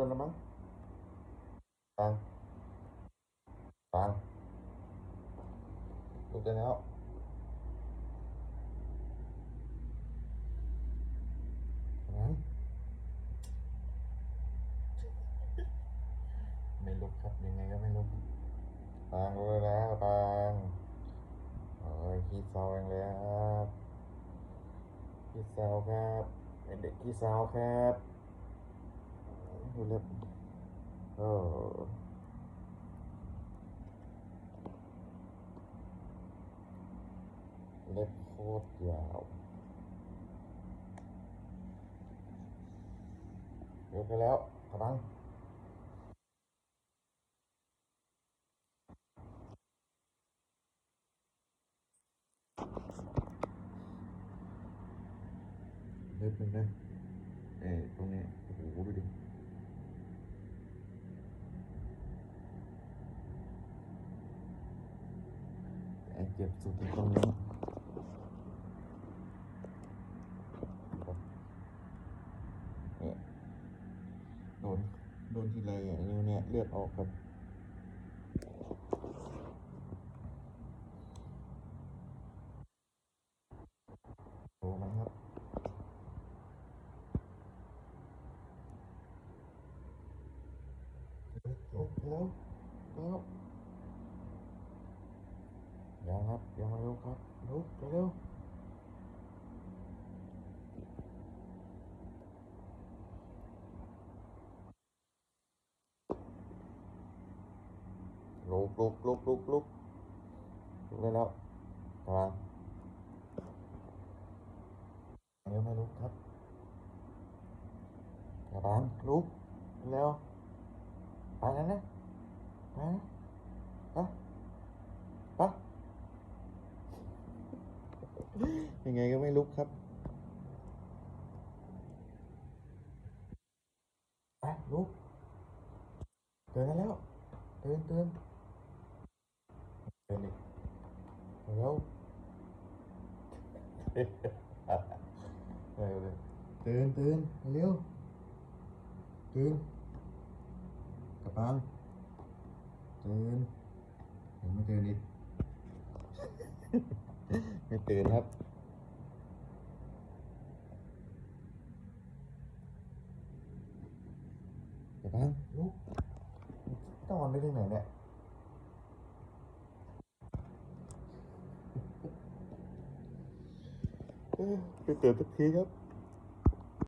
ต้นแล้วมั้งฟังฟังลุกได้แล้วฟังไม่ลุกครับยังไงก็ไม่ลุกฟังรู้แล้วฟังโอ้ยขี้เศร้าเองเลยครับขี้เศร้าครับเป็นเด็กขี้เศร้าครับ ดูเล็บโอ้เล็บโคตรยาวลุกได้แล้วกำลังเล็บมันนะเอ้ยตรงนี้โอ้โหดูดิไอ้ เจ็บสุดตรงนี้เนี่ยโดน โดนทีไรอะนิ้วเนี่ยเลือดออกครับโอ้มันครับลุกแล้วแล้ว ครับยังไม่ลุกครับลุกเร็วลุกลุกลุกลุกลุกลุกได้แล้วกำลังยังไม่ลุกครับกำลังลุกเร็วไปแล้วนะไปนะไปไปยังไงก็ไม่ลุก ครับไปลุกเตือนแล้วเตือนเตือนเตือนดิเร็วเร็วเลยเตือนเตือนเร็วเตือนกระปังตื่นยังไม่ตื่นอีกไม่ตื่นครับ กระปังลุกต้องนอนไปที่ไหนเนี่ยเอ้ยไปเตือนสักทีครับ